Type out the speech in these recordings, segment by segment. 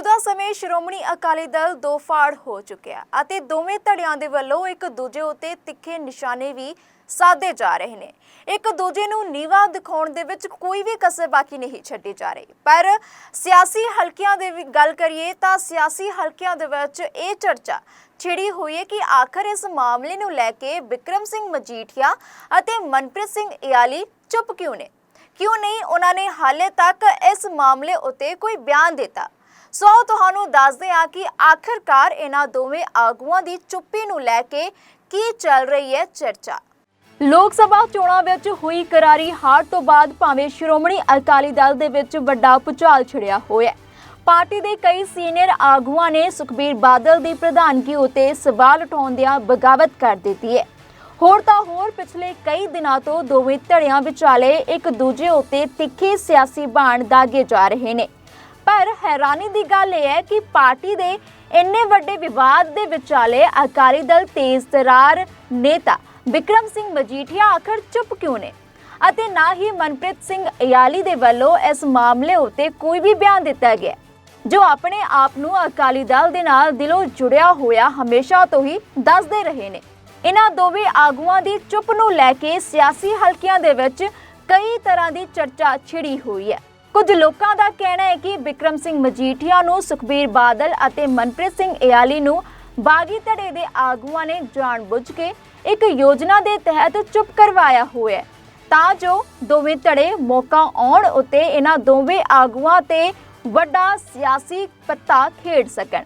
ਸਮੇਂ ਸ਼੍ਰੋਮਣੀ ਅਕਾਲੀ ਦਲ ਦੋ ਫਾੜ ਹੋ ਚੁੱਕਿਆ ਅਤੇ ਦੋਵੇਂ ਧੜਿਆਂ ਦੇ ਵੱਲੋਂ ਇੱਕ ਦੂਜੇ ਉੱਤੇ ਤਿੱਖੇ ਨਿਸ਼ਾਨੇ ਵੀ ਸਾਧੇ ਜਾ ਰਹੇ ਨੇ। ਇੱਕ ਦੂਜੇ ਨੂੰ ਨੀਵਾ ਦਿਖਾਉਣ ਦੇ ਵਿੱਚ ਕੋਈ ਵੀ ਕਸਰ ਬਾਕੀ ਨਹੀਂ ਛੱਡੀ ਜਾ ਰਹੀ। ਪਰ ਸਿਆਸੀ ਹਲਕਿਆਂ ਦੇ ਵੀ ਗੱਲ ਕਰੀਏ ਤਾਂ ਸਿਆਸੀ ਹਲਕਿਆਂ ਦੇ ਵਿੱਚ ਇਹ ਚਰਚਾ ਛਿੜੀ ਹੋਈ ਹੈ ਕਿ ਆਖਰ ਇਸ ਮਾਮਲੇ ਨੂੰ ਲੈ ਕੇ ਵਿਕਰਮ ਸਿੰਘ ਮਜੀਠੀਆ ਅਤੇ ਮਨਪ੍ਰੀਤ ਸਿੰਘ ਇਆਲੀ ਚੁੱਪ ਕਿਉਂ ਨੇ? ਕਿਉਂ ਨਹੀਂ ਉਹਨਾਂ ਨੇ ਹਾਲੇ ਤੱਕ ਇਸ ਮਾਮਲੇ ਉੱਤੇ ਕੋਈ ਬਿਆਨ ਦਿੱਤਾ? ਸੋ ਤੁਹਾਨੂੰ ਦੱਸਦੇ ਹਾਂ ਕਿ ਆਖਰਕਾਰ ਇਹਨਾਂ ਦੋਵੇਂ ਆਗੂਆਂ ਦੀ ਚੁੱਪੀ ਨੂੰ ਲੈ ਕੇ ਕੀ ਚੱਲ ਰਹੀ ਹੈ ਚਰਚਾ। ਲੋਕ ਸਭਾ ਚੋਣਾਂ ਵਿੱਚ ਹੋਈ ਕਰਾਰੀ ਹਾਰ ਤੋਂ ਬਾਅਦ ਭਾਵੇਂ ਸ਼੍ਰੋਮਣੀ ਅਕਾਲੀ ਦਲ ਦੇ ਵਿੱਚ ਵੱਡਾ ਭੁਚਾਲ ਛਿੜਿਆ ਹੋਇਆ ਹੈ। ਪਾਰਟੀ ਦੇ ਕਈ ਸੀਨੀਅਰ ਆਗੂਆਂ ਨੇ ਸੁਖਬੀਰ ਬਾਦਲ ਦੀ ਪ੍ਰਧਾਨਗੀ ਉਤੇ ਸਵਾਲ ਉਠਾਉਂਦਿਆਂ ਬਗਾਵਤ ਕਰ ਦਿੱਤੀ ਹੈ। ਹੋਰ ਤਾਂ ਹੋਰ, ਪਿਛਲੇ ਕਈ ਦਿਨਾਂ ਤੋਂ ਦੋਵੇਂ ਧੜਿਆਂ ਵਿਚਾਲੇ ਇੱਕ ਦੂਜੇ ਉੱਤੇ ਤਿੱਖੇ ਸਿਆਸੀ ਬਾਣ ਦਾਗੇ ਜਾ ਰਹੇ ਨੇ। ਪਰ ਹੈਰਾਨੀ ਦੀ ਗੱਲ ਇਹ ਹੈ ਕਿ ਪਾਰਟੀ ਦੇ ਇੰਨੇ ਵੱਡੇ ਵਿਵਾਦ ਦੇ ਵਿਚਾਲੇ ਅਕਾਲੀ ਦਲ ਤੇਜ਼ ਤਰਾਰ ਨੇਤਾ ਵਿਕਰਮ ਸਿੰਘ ਮਜੀਠੀਆ ਆਖਰ ਚੁੱਪ ਕਿਉਂ ਨੇ? ਅਤੇ ਨਾ ਹੀ ਮਨਪ੍ਰੀਤ ਸਿੰਘ ਇਆਲੀ ਦੇ ਵੱਲੋਂ ਇਸ ਮਾਮਲੇ ਉੱਤੇ ਕੋਈ ਵੀ ਬਿਆਨ ਦਿੱਤਾ ਗਿਆ ਜੋ ਆਪਣੇ ਆਪ ਨੂੰ ਅਕਾਲੀ ਦਲ ਦੇ ਨਾਲ ਦਿਲੋਂ ਜੁੜਿਆ ਹੋਇਆ ਹਮੇਸ਼ਾ ਤੋਂ ਹੀ ਦੱਸਦੇ ਰਹੇ ਨੇ। ਇਹਨਾਂ ਦੋਵੇਂ ਆਗੂਆਂ ਦੀ ਚੁੱਪ ਨੂੰ ਲੈ ਕੇ ਸਿਆਸੀ ਹਲਕਿਆਂ ਦੇ ਵਿੱਚ ਕਈ ਤਰ੍ਹਾਂ ਦੀ ਚਰਚਾ ਛਿੜੀ ਹੋਈ ਹੈ। ਕੁਝ ਲੋਕਾਂ ਦਾ ਕਹਿਣਾ ਹੈ ਕਿ ਵਿਕਰਮ ਸਿੰਘ ਮਜੀਠੀਆ ਨੂੰ ਸੁਖਬੀਰ ਬਾਦਲ ਅਤੇ ਮਨਪ੍ਰੀਤ ਸਿੰਘ ਇਆਲੀ ਨੂੰ ਬਾਗੀ ਧੜੇ ਦੇ ਆਗੂਆਂ ਨੇ ਜਾਣਬੁੱਝ ਕੇ ਇੱਕ ਯੋਜਨਾ ਦੇ ਤਹਿਤ ਚੁੱਪ ਕਰਵਾਇਆ ਹੋਇਆ ਹੈ। ਤਾਂ ਜੋ ਦੋਵੇਂ ਧੜੇ ਮੌਕਾ ਆਉਣ ਉਤੇ ਇਹਨਾਂ ਦੋਵੇਂ ਆਗੂਆਂ ਤੇ ਵੱਡਾ ਸਿਆਸੀ ਪੱਤਾ ਖੇਡ ਸਕਣ।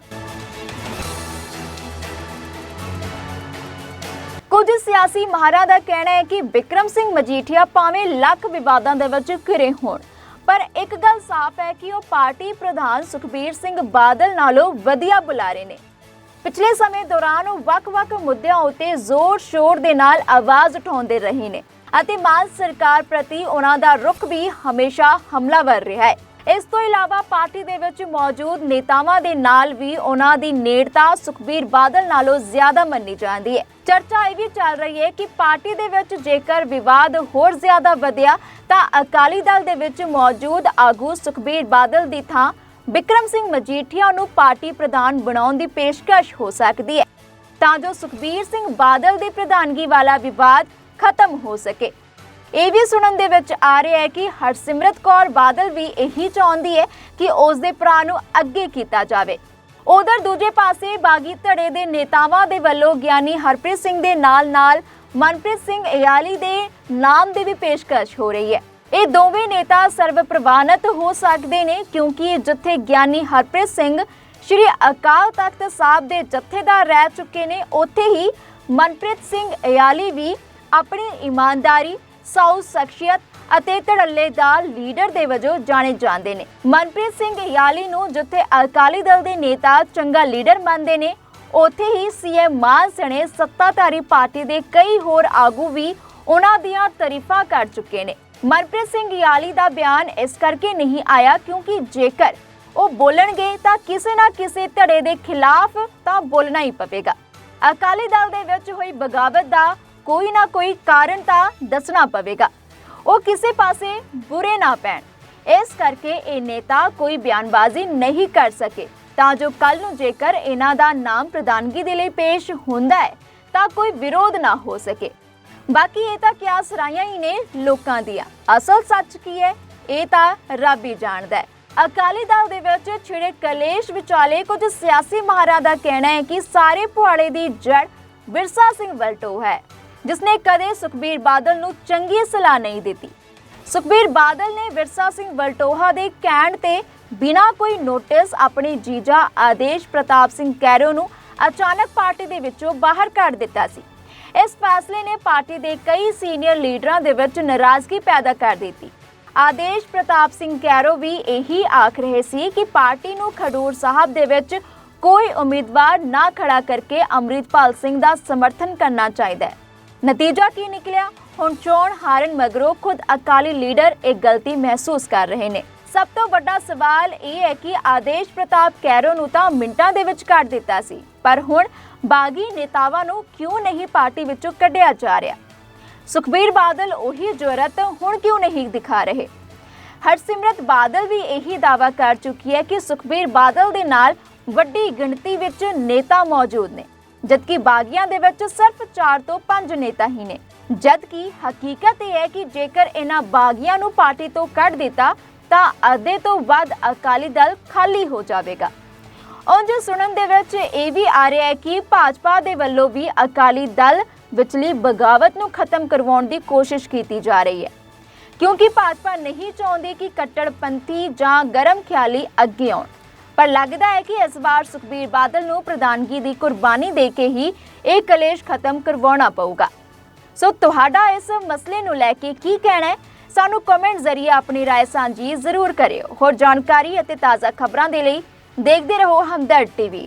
ਕੁਝ ਸਿਆਸੀ ਮਹਾਰਾਂ ਦਾ ਕਹਿਣਾ ਹੈ ਕਿ ਵਿਕਰਮ ਸਿੰਘ ਮਜੀਠੀਆ ਭਾਵੇਂ ਲੱਖ ਵਿਵਾਦਾਂ ਦੇ ਵਿੱਚ ਘਿਰੇ ਹੋਣ ਪਰ ਇੱਕ ਗੱਲ ਸਾਫ਼ ਹੈ ਕਿ ਉਹ ਪਾਰਟੀ ਪ੍ਰਧਾਨ ਸੁਖਬੀਰ ਸਿੰਘ ਬਾਦਲ ਨਾਲੋਂ ਵਧੀਆ ਬੁਲਾਰੇ ਨੇ। ਪਿਛਲੇ ਸਮੇਂ ਦੌਰਾਨ ਉਹ ਵੱਖ-ਵੱਖ ਮੁੱਦਿਆਂ ਉੱਤੇ ਜ਼ੋਰ-ਸ਼ੋਰ ਦੇ ਨਾਲ ਆਵਾਜ਼ ਉਠਾਉਂਦੇ ਰਹੇ ਨੇ ਅਤੇ ਮਾਨ ਸਰਕਾਰ ਪ੍ਰਤੀ ਉਹਨਾਂ ਦਾ ਰੁਖ ਵੀ ਹਮੇਸ਼ਾ ਹਮਲਾਵਰ ਰਿਹਾ ਹੈ। ਇਸ ਤੋਂ ਇਲਾਵਾ ਪਾਰਟੀ ਦੇ ਵਿੱਚ ਮੌਜੂਦ ਨੇਤਾਵਾਂ ਦੇ ਨਾਲ ਵੀ ਉਹਨਾਂ ਦੀ ਨੇੜਤਾ ਸੁਖਬੀਰ ਬਾਦਲ ਨਾਲੋਂ ਜ਼ਿਆਦਾ ਮੰਨੀ ਜਾਂਦੀ ਹੈ। ਚਰਚਾ ਇਹ ਵੀ ਚੱਲ ਰਹੀ ਹੈ ਕਿ ਪਾਰਟੀ ਦੇ ਵਿੱਚ ਜੇਕਰ ਵਿਵਾਦ ਹੋਰ ਜ਼ਿਆਦਾ ਵਧਿਆ ਤਾਂ ਅਕਾਲੀ ਦਲ ਦੇ ਵਿੱਚ ਮੌਜੂਦ ਆਗੂ ਸੁਖਬੀਰ ਬਾਦਲ ਦੀ ਥਾਂ ਬਿਕਰਮ ਸਿੰਘ ਮਜੀਠੀਆ ਨੂੰ ਪਾਰਟੀ ਪ੍ਰਧਾਨ ਬਣਾਉਣ ਦੀ ਪੇਸ਼ਕਸ਼ ਹੋ ਸਕਦੀ ਹੈ। ਤਾਂ ਜੋ ਸੁਖਬੀਰ ਸਿੰਘ ਬਾਦਲ ਦੀ ਪ੍ਰਧਾਨਗੀ ਵਾਲਾ ਵਿਵਾਦ ਖਤਮ ਹੋ ਸਕੇ। ਇਹ ਵੀ ਸੁਣਨ ਦੇ ਵਿੱਚ ਆ ਰਿਹਾ ਹੈ ਕਿ ਹਰਸਿਮਰਤ ਕੌਰ ਬਾਦਲ ਵੀ ਇਹੀ ਚਾਹੁੰਦੀ ਹੈ ਕਿ ਉਸ ਦੇ ਭਰਾ ਨੂੰ ਅੱਗੇ ਕੀਤਾ ਜਾਵੇ। ਉਧਰ ਦੂਜੇ ਪਾਸੇ ਬਾਗੀ ਧੜੇ ਦੇ ਨੇਤਾਵਾਂ ਦੇ ਵੱਲੋਂ ਗਿਆਨੀ ਹਰਪ੍ਰੀਤ ਸਿੰਘ ਦੇ ਨਾਲ-ਨਾਲ ਮਨਪ੍ਰੀਤ ਸਿੰਘ ਇਆਲੀ ਦੇ ਨਾਮ ਦੀ ਵੀ ਪੇਸ਼ਕਸ਼ ਹੋ ਰਹੀ ਹੈ। ਇਹ ਦੋਵੇਂ ਨੇਤਾ ਸਰਵ ਪ੍ਰਵਾਨਿਤ ਹੋ ਸਕਦੇ ਨੇ ਕਿਉਂਕਿ ਜਿੱਥੇ ਗਿਆਨੀ ਹਰਪ੍ਰੀਤ ਸਿੰਘ ਸ਼੍ਰੀ ਅਕਾਲ ਤਖਤ ਸਾਹਿਬ ਦੇ ਜਥੇਦਾਰ ਰਹਿ ਚੁੱਕੇ ਨੇ, ਉੱਥੇ ਹੀ ਮਨਪ੍ਰੀਤ ਸਿੰਘ ਇਆਲੀ ਵੀ ਆਪਣੀ ਇਮਾਨਦਾਰੀ ਸਾਊ ਸ਼ਖਸੀਅਤ ਅਤੇ ਧੜੱਲੇਦਾਰ ਲੀਡਰ ਦੇ ਵਜੋਂ ਜਾਣੇ ਜਾਂਦੇ ਨੇ। ਮਨਪ੍ਰੀਤ ਸਿੰਘ ਇਆਲੀ ਨੂੰ ਜਿੱਥੇ ਅਕਾਲੀ ਦਲ ਦੇ ਨੇਤਾ ਚੰਗਾ ਲੀਡਰ ਮੰਨਦੇ ਨੇ, ਉੱਥੇ ਹੀ ਸੀਐਮ ਮਾਨ ਸਣੇ ਸੱਤਾਧਾਰੀ ਪਾਰਟੀ ਦੇ ਕਈ ਹੋਰ ਆਗੂ ਵੀ ਉਹਨਾਂ ਦੀਆਂ ਤਾਰੀਫਾਂ ਕਰ ਚੁੱਕੇ ਨੇ। ਮਨਪ੍ਰੀਤ ਸਿੰਘ ਯਾਲੀ ਦਾ ਬਿਆਨ ਇਸ ਕਰਕੇ ਨਹੀਂ ਆਇਆ ਕਿਉਂਕਿ ਜੇਕਰ ਉਹ ਬੋਲਣਗੇ ਤਾਂ ਕਿਸੇ ਨਾ ਕਿਸੇ ਧੜੇ ਦੇ ਖਿਲਾਫ ਤਾਂ ਬੋਲਣਾ ਹੀ ਪਵੇਗਾ। ਅਕਾਲੀ ਦਲ ਦੇ ਵਿੱਚ ਹੋਈ ਬਗਾਵਤ ਦਾ ਕੋਈ ਨਾ ਕੋਈ ਕਾਰਨ ਤਾਂ ਦੱਸਣਾ ਪਵੇਗਾ। ਉਹ ਕਿਸੇ ਪਾਸੇ ਬੁਰੇ ਨਾ ਪੈਣ। ਇਸ ਕਰਕੇ ਇਹ ਨੇਤਾ ਕੋਈ ਬਿਆਨਬਾਜ਼ੀ ਨਹੀਂ ਕਰ ਸਕੇ। ਤਾਂ ਜੋ ਕੱਲ ਨੂੰ ਜੇਕਰ ਇਹਨਾਂ ਦਾ ਨਾਮ ਪ੍ਰਧਾਨਗੀ ਦੇ ਲਈ ਪੇਸ਼ ਹੁੰਦਾ ਹੈ, ਤਾਂ ਕੋਈ ਵਿਰੋਧ ਨਾ ਹੋ ਸਕੇ। ਬਾਕੀ ਇਹ ਤਾਂ ਕਿਆ ਸਰਾਈਆਂ ਹੀ ਨੇ ਲੋਕਾਂ ਦੀਆਂ। ਅਸਲ ਸੱਚ ਕੀ ਹੈ? ਇਹ ਤਾਂ ਰੱਬ ਹੀ ਜਾਣਦਾ ਹੈ। ਅਕਾਲੀ ਦਲ ਦੇ ਵਿੱਚ ਛਿੜੇ ਕਲੇਸ਼ ਵਿਚਾਲੇ ਕੁਝ ਸਿਆਸੀ ਮਹਾਰਾਂ ਦਾ ਕਹਿਣਾ ਹੈ ਕਿ ਸਾਰੇ ਪੁਆੜੇ ਦੀ ਜੜ ਵਿਰਸਾ ਸਿੰਘ ਵਲਟੋ ਹੈ। ਜਿਸਨੇ ਕਦੇ ਸੁਖਬੀਰ ਬਾਦਲ ਨੂੰ ਚੰਗੀ ਸਲਾਹ ਨਹੀਂ ਦਿੱਤੀ। ਸੁਖਬੀਰ ਬਾਦਲ ਨੇ ਵਿਰਸਾ ਸਿੰਘ ਵਲਟੋਹਾ ਦੇ ਕਹਿਣ ਤੇ ਬਿਨਾਂ ਕੋਈ ਨੋਟਿਸ ਆਪਣੇ ਜੀਜਾ ਆਦੇਸ਼ ਪ੍ਰਤਾਪ ਸਿੰਘ ਕੈਰੋ ਨੂੰ ਅਚਾਨਕ ਪਾਰਟੀ ਦੇ ਵਿੱਚੋਂ ਬਾਹਰ ਕੱਢ ਦਿੱਤਾ ਸੀ। ਇਸ ਫੈਸਲੇ ਨੇ ਪਾਰਟੀ ਦੇ ਕਈ ਸੀਨੀਅਰ ਲੀਡਰਾਂ ਦੇ ਵਿੱਚ ਨਾਰਾਜ਼ਗੀ ਪੈਦਾ ਕਰ ਦਿੱਤੀ। ਆਦੇਸ਼ ਪ੍ਰਤਾਪ ਸਿੰਘ ਕੈਰੋ ਵੀ ਇਹੀ ਆਖ ਰਹੇ ਸੀ ਕਿ ਪਾਰਟੀ ਨੂੰ ਖਡੂਰ ਸਾਹਿਬ ਦੇ ਵਿੱਚ ਕੋਈ ਉਮੀਦਵਾਰ ਨਾ ਖੜਾ ਕਰਕੇ ਅੰਮ੍ਰਿਤਪਾਲ ਸਿੰਘ ਦਾ ਸਮਰਥਨ ਕਰਨਾ ਚਾਹੀਦਾ ਹੈ। ਨਤੀਜਾ ਕੀ ਨਿਕਲਿਆ? ਹੁਣ ਚੋਣ ਹਾਰਨ ਮਗਰੋਂ ਖੁਦ ਅਕਾਲੀ ਲੀਡਰ ਇਹ ਗਲਤੀ ਮਹਿਸੂਸ ਕਰ ਰਹੇ ਨੇ। ਸਭ ਤੋਂ ਵੱਡਾ ਸਵਾਲ ਇਹ ਹੈ ਕਿ ਆਦੇਸ਼ ਪ੍ਰਤਾਪ ਕੈਰੋ ਨੂੰ ਤਾਂ ਮਿੰਟਾਂ ਦੇ ਵਿੱਚ ਕੱਢ ਦਿੱਤਾ ਸੀ। ਪਰ ਹੁਣ ਬਾਗੀ ਨੇਤਾਵਾਂ ਨੂੰ ਕਿਉਂ ਨਹੀਂ ਪਾਰਟੀ ਵਿੱਚੋਂ ਕੱਢਿਆ ਜਾ ਰਿਹਾ? ਸੁਖਬੀਰ ਬਾਦਲ ਉਹੀ ਜੁਰਤ ਹੁਣ ਕਿਉਂ ਨਹੀਂ ਦਿਖਾ ਰਹੇ? ਹਰਸਿਮਰਤ ਬਾਦਲ ਵੀ ਇਹੀ ਦਾਅਵਾ ਕਰ ਚੁੱਕੀ ਹੈ ਕਿ ਸੁਖਬੀਰ ਬਾਦਲ ਦੇ ਨਾਲ ਵੱਡੀ ਗਿਣਤੀ ਵਿੱਚ ਨੇਤਾ ਮੌਜੂਦ ਨੇ। ਜਦਕਿ ਬਾਗੀਆਂ ਦੇ ਵਿੱਚ ਸਿਰਫ 4 ਤੋਂ 5 ਨੇਤਾ ਹੀ ਨੇ। ਜਦਕਿ ਹਕੀਕਤ ਇਹ ਹੈ ਕਿ ਜੇਕਰ ਇਹਨਾਂ ਬਾਗੀਆਂ ਨੂੰ ਪਾਰਟੀ ਤੋਂ ਕੱਢ ਦਿੱਤਾ, ਤਾਂ ਅੱਧੇ ਤੋਂ ਵੱਧ ਅਕਾਲੀ ਦਲ ਖਾਲੀ ਹੋ ਜਾਵੇਗਾ। ਉਂਝ ਸੁਣਨ ਦੇ ਵਿੱਚ ਇਹ ਵੀ ਆ ਰਿਹਾ ਹੈ ਕਿ ਭਾਜਪਾ ਦੇ ਵੱਲੋਂ ਵੀ ਅਕਾਲੀ ਦਲ ਵਿਚਲੀ ਬਗਾਵਤ ਨੂੰ ਖਤਮ ਕਰਵਾਉਣ ਦੀ ਕੋਸ਼ਿਸ਼ ਕੀਤੀ ਜਾ ਰਹੀ ਹੈ। ਕਿਉਂਕਿ ਭਾਜਪਾ ਨਹੀਂ ਚਾਹੁੰਦੀ ਕਿ ਕੱਟੜਪੰਥੀ ਜਾਂ ਗਰਮ ਖਿਆਲੀ ਅੱਗੇ ਆਉਣ। ਪਰ ਲੱਗਦਾ ਹੈ ਕਿ ਇਸ ਵਾਰ ਸੁਖਬੀਰ ਬਾਦਲ ਨੂੰ ਪ੍ਰਧਾਨਗੀ ਦੀ ਕੁਰਬਾਨੀ ਦੇ ਕੇ ਹੀ ਇਹ ਕਲੇਸ਼ ਖਤਮ ਕਰਵਾਉਣਾ ਪਊਗਾ ਸੋ ਤੁਹਾਡਾ ਇਸ ਮਸਲੇ ਨੂੰ ਲੈ ਕੇ ਕੀ ਕਹਿਣਾ ਹੈ ਸਾਨੂੰ ਕਮੈਂਟ ਜ਼ਰੀਏ ਆਪਣੀ رائے ਸਾਂਝੀ ਜ਼ਰੂਰ ਕਰਿਓ ਹੋਰ ਜਾਣਕਾਰੀ ਅਤੇ ਤਾਜ਼ਾ ਖਬਰਾਂ ਦੇ ਲਈ ਦੇਖਦੇ ਰਹੋ ਹਮਦਰਦ ਟੀਵੀ